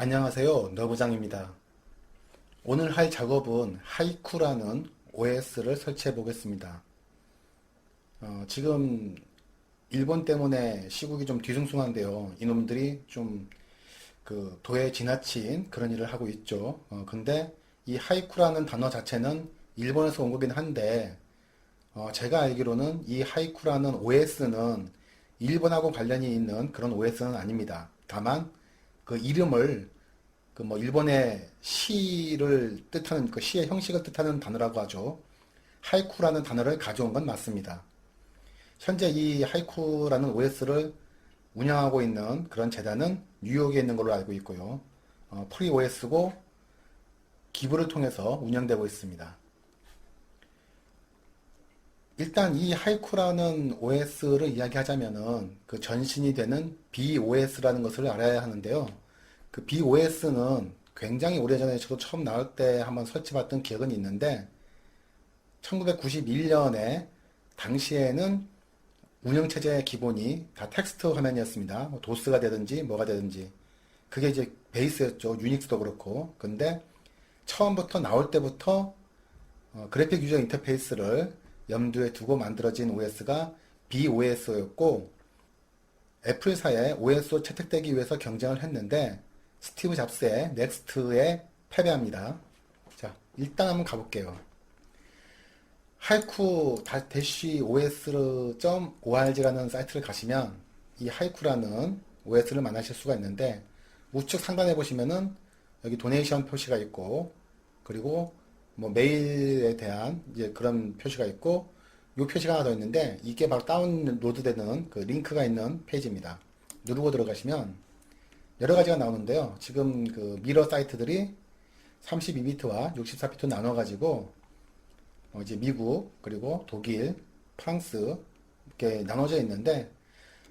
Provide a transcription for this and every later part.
안녕하세요. 너부장입니다. 오늘 할 작업은 하이쿠라는 OS를 설치해 보겠습니다. 어, 지금 일본 때문에 시국이 좀 뒤숭숭한데요. 이놈들이 좀 그 도에 지나친 그런 일을 하고 있죠. 어, 근데 이 하이쿠라는 단어 자체는 일본에서 온 거긴 한데 어, 제가 알기로는 이 하이쿠라는 OS는 일본하고 관련이 있는 그런 OS는 아닙니다. 다만 그 이름을 그 뭐 일본의 시를 뜻하는 그 시의 형식을 뜻하는 단어라고 하죠. 하이쿠라는 단어를 가져온 건 맞습니다. 현재 이 하이쿠라는 OS를 운영하고 있는 그런 재단은 뉴욕에 있는 걸로 알고 있고요. 어, 프리 OS고 기부를 통해서 운영되고 있습니다. 일단 이 하이쿠라는 OS를 이야기하자면은 그 전신이 되는 BOS라는 것을 알아야 하는데요. 그 BOS는 굉장히 오래전에 저도 처음 나올 때 한번 설치봤던 기억은 있는데 1991년에 당시에는 운영체제의 기본이 다 텍스트 화면이었습니다. 뭐 도스가 되든지 뭐가 되든지 그게 이제 베이스였죠. 유닉스도 그렇고 근데 처음부터 나올 때부터 어, 그래픽 유저 인터페이스를 염두에 두고 만들어진 OS가 BOS였고 애플사에 OS로 채택되기 위해서 경쟁을 했는데 스티브 잡스의 넥스트에 패배합니다. 자, 일단 한번 가볼게요. 하이쿠 대시 os.org라는 사이트를 가시면 이 하이쿠라는 OS를 만나실 수가 있는데 우측 상단에 보시면은 여기 도네이션 표시가 있고 그리고 뭐 메일에 대한 이제 그런 표시가 있고 요 표시가 하나 더 있는데 이게 바로 다운로드 되는 그 링크가 있는 페이지입니다. 누르고 들어가시면 여러 가지가 나오는데요. 지금 그 미러 사이트들이 32비트와 64비트 나눠 가지고 어 이제 미국 그리고 독일, 프랑스 이렇게 나눠져 있는데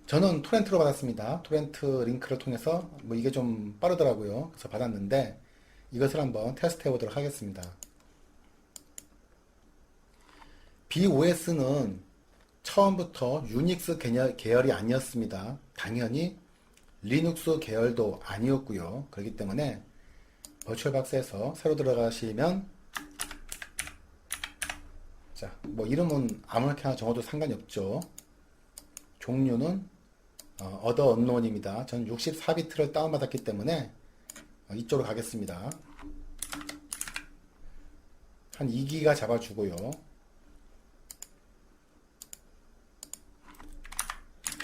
저는 토렌트로 받았습니다. 토렌트 링크를 통해서 뭐 이게 좀 빠르더라고요. 그래서 받았는데 이것을 한번 테스트 해보도록 하겠습니다. BOS는 처음부터 유닉스 계열이 아니었습니다. 당연히 리눅스 계열도 아니었고요. 그렇기 때문에 버추얼 박스에서 새로 들어가시면 자, 뭐 이름은 아무렇게나 정해도 상관이 없죠. 종류는 어, 어더 언론입니다. 전 64비트를 다운받았기 때문에 어, 이쪽으로 가겠습니다. 한 2기가 잡아주고요.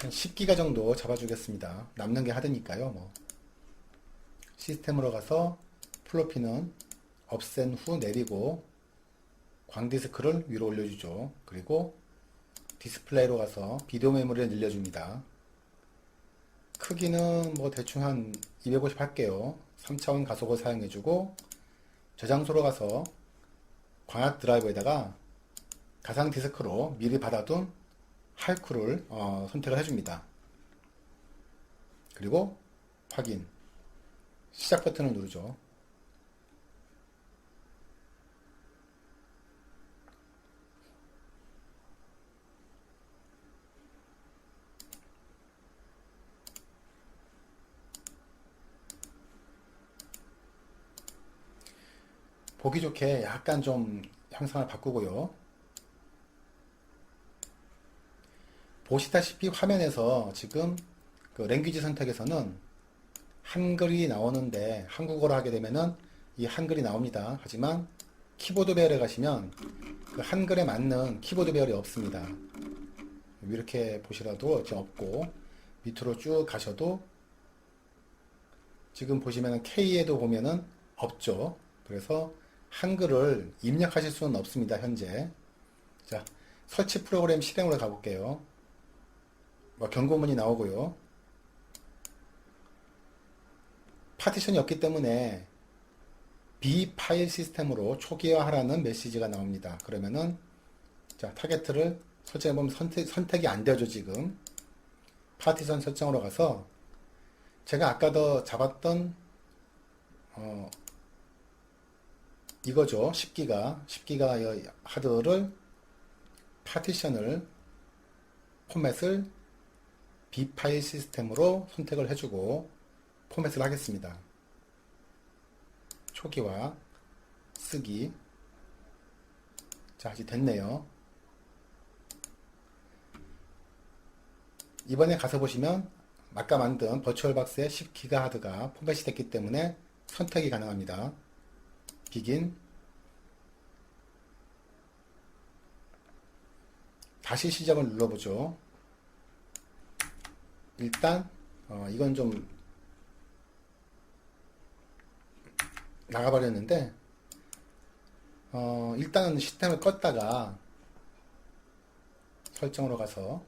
한 10기가 정도 잡아주겠습니다. 남는 게 하드니까요. 뭐. 시스템으로 가서 플로피는 없앤 후 내리고 광디스크를 위로 올려주죠. 그리고 디스플레이로 가서 비디오 메모리를 늘려줍니다. 크기는 뭐 대충 한 250 할게요. 3차원 가속을 사용해주고 저장소로 가서 광학 드라이버에다가 가상 디스크로 미리 받아둔 할쿠를 어, 선택을 해줍니다. 그리고 확인 시작 버튼을 누르죠. 보기 좋게 약간 좀 형상을 바꾸고요. 보시다시피 화면에서 지금 그 랭귀지 선택에서는 한글이 나오는데 한국어로 하게 되면은 이 한글이 나옵니다. 하지만 키보드 배열에 가시면 그 한글에 맞는 키보드 배열이 없습니다. 이렇게 보시라도 없고 밑으로 쭉 가셔도 지금 보시면은 K에도 보면은 없죠. 그래서 한글을 입력하실 수는 없습니다. 현재. 자, 설치 프로그램 실행으로 가볼게요. 뭐 경고문이 나오고요. 파티션이 없기 때문에 B 파일 시스템으로 초기화하라는 메시지가 나옵니다. 그러면은 자 타겟을 설정해보면 선택, 선택이 안 되죠 지금 파티션 설정으로 가서 제가 아까 더 잡았던 어, 이거죠 10기가 10기가 하드를 파티션을 포맷을 B 파일 시스템으로 선택을 해주고 포맷을 하겠습니다. 초기화, 쓰기. 자, 이제 됐네요. 이번에 가서 보시면 아까 만든 버추얼박스의 10기가하드가 포맷이 됐기 때문에 선택이 가능합니다. 비긴 다시 시작을 눌러보죠. 일단 어, 이건 좀 나가버렸는데 어, 일단은 시스템을 껐다가 설정으로 가서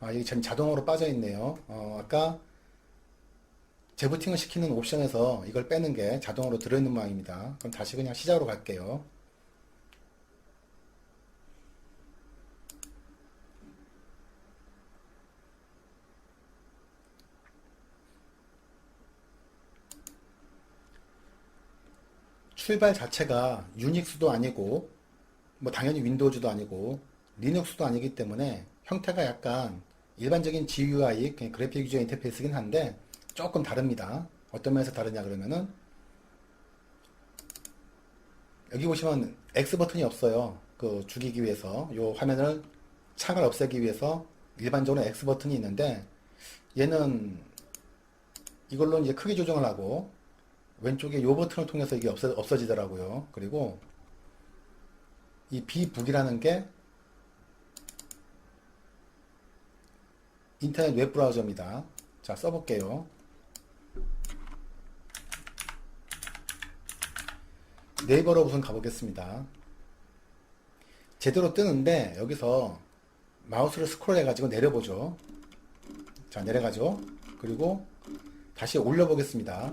아, 이게 지금 자동으로 빠져 있네요. 어, 아까 재부팅을 시키는 옵션에서 이걸 빼는 게 자동으로 들어있는 모양입니다. 그럼 다시 그냥 시작으로 갈게요. 출발 자체가 유닉스도 아니고 뭐 당연히 윈도우즈도 아니고 리눅스도 아니기 때문에 형태가 약간 일반적인 GUI 그래픽 유저 인터페이스긴 한데 조금 다릅니다. 어떤 면에서 다르냐 그러면은 여기 보시면 X 버튼이 없어요. 그 죽이기 위해서 요 화면을 창을 없애기 위해서 일반적으로 X 버튼이 있는데 얘는 이걸로 이제 크기 조정을 하고 왼쪽에 요 버튼을 통해서 이게 없어, 없어지더라고요. 그리고 이 비북이라는 게 인터넷 웹 브라우저입니다. 자, 써볼게요. 네이버로 우선 가보겠습니다. 제대로 뜨는데 여기서 마우스를 스크롤 해가지고 내려보죠. 자, 내려가죠. 그리고 다시 올려보겠습니다.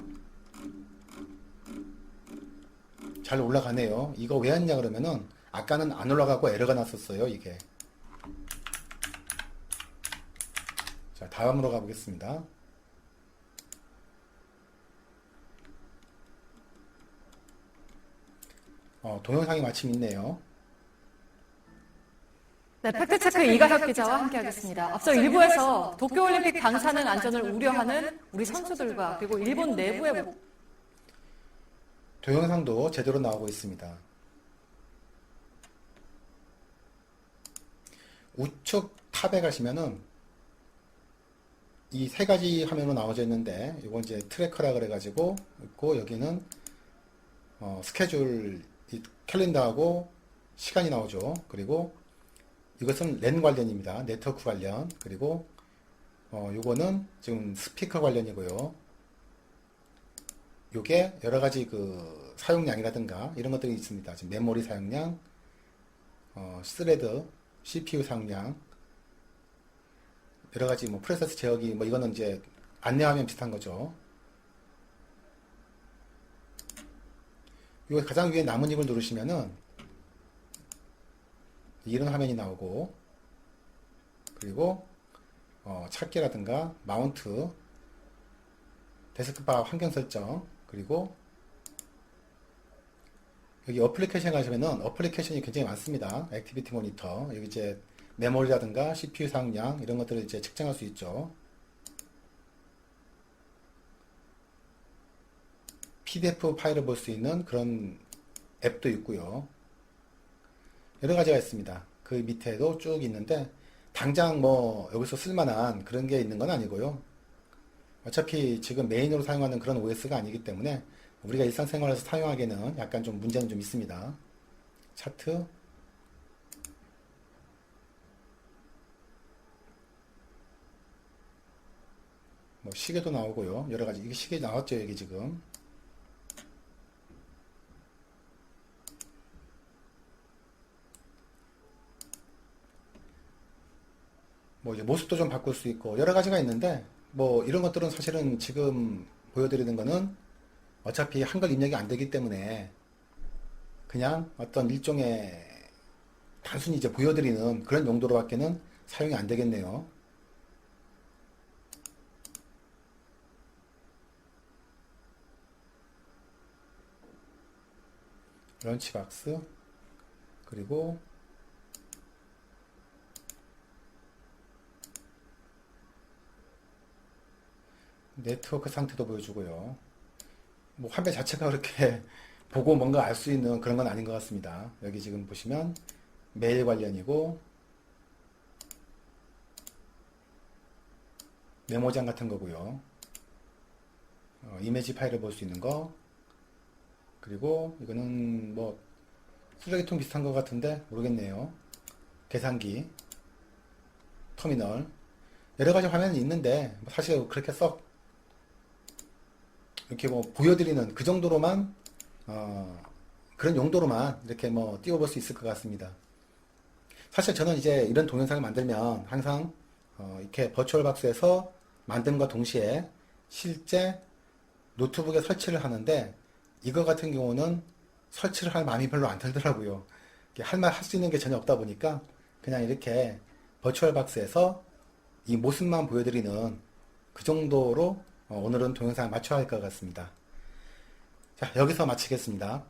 잘 올라가네요. 이거 왜 했냐 그러면은 아까는 안 올라가고 에러가 났었어요. 이게. 자, 다음으로 가보겠습니다. 어, 동영상이 마침 있네요. 네, 팩트체크 이가석 기자와 함께 하겠습니다. 앞서 일부에서 도쿄올림픽 방사능 안전을 우려하는 우리 선수들과 그리고 일본 내부의 목- 동영상도 제대로 나오고 있습니다. 우측 탑에 가시면은 이 세 가지 화면으로 나와져 있는데 이건 이제 트래커라 그래가지고 있고 여기는 어, 스케줄 이 캘린더하고 시간이 나오죠. 그리고 이것은 랜 관련입니다. 네트워크 관련 그리고 어, 요거는 지금 스피커 관련이고요. 요게 여러 가지 그 사용량이라든가 이런 것들이 있습니다. 지금 메모리 사용량, 어, 스레드, CPU 사용량, 여러 가지 뭐 프로세스 제어기 뭐 이거는 이제 안내화면 비슷한 거죠. 이거 가장 위에 나뭇잎을 누르시면은 이런 화면이 나오고 그리고 어, 찾기라든가 마운트 데스크바 환경 설정 그리고 여기 어플리케이션 가시면은 어플리케이션이 굉장히 많습니다. 액티비티 모니터 여기 이제 메모리라든가 CPU 사용량 이런 것들을 이제 측정할 수 있죠. PDF 파일을 볼 수 있는 그런 앱도 있고요. 여러 가지가 있습니다. 그 밑에도 쭉 있는데 당장 뭐 여기서 쓸만한 그런 게 있는 건 아니고요. 어차피 지금 메인으로 사용하는 그런 OS가 아니기 때문에 우리가 일상생활에서 사용하기에는 약간 좀 문제는 좀 있습니다. 차트 뭐 시계도 나오고요. 여러 가지 이게 시계 나왔죠, 여기 지금. 뭐 이제 모습도 좀 바꿀 수 있고 여러 가지가 있는데 뭐 이런 것들은 사실은 지금 보여드리는 거는 어차피 한글 입력이 안 되기 때문에 그냥 어떤 일종의 단순히 이제 보여드리는 그런 용도로밖에는 사용이 안 되겠네요. 런치박스 그리고 네트워크 상태도 보여주고요. 뭐 화면 자체가 그렇게 보고 뭔가 알 수 있는 그런 건 아닌 것 같습니다. 여기 지금 보시면 메일 관련이고 메모장 같은 거고요. 어, 이미지 파일을 볼 수 있는 거 그리고 이거는 뭐 쓰레기통 비슷한 것 같은데 모르겠네요. 계산기 터미널 여러 가지 화면이 있는데 뭐 사실 그렇게 썩 이렇게 뭐 보여드리는 그 정도로만 어, 그런 용도로만 이렇게 뭐 띄워볼 수 있을 것 같습니다. 사실 저는 이제 이런 동영상을 만들면 항상 어, 이렇게 버추얼 박스에서 만듦과 동시에 실제 노트북에 설치를 하는데 이거 같은 경우는 설치를 할 마음이 별로 안 들더라고요. 할 말 할 수 있는 게 전혀 없다 보니까 그냥 이렇게 버추얼 박스에서 이 모습만 보여드리는 그 정도로 어, 오늘은 동영상을 마쳐야 할 것 같습니다. 자, 여기서 마치겠습니다.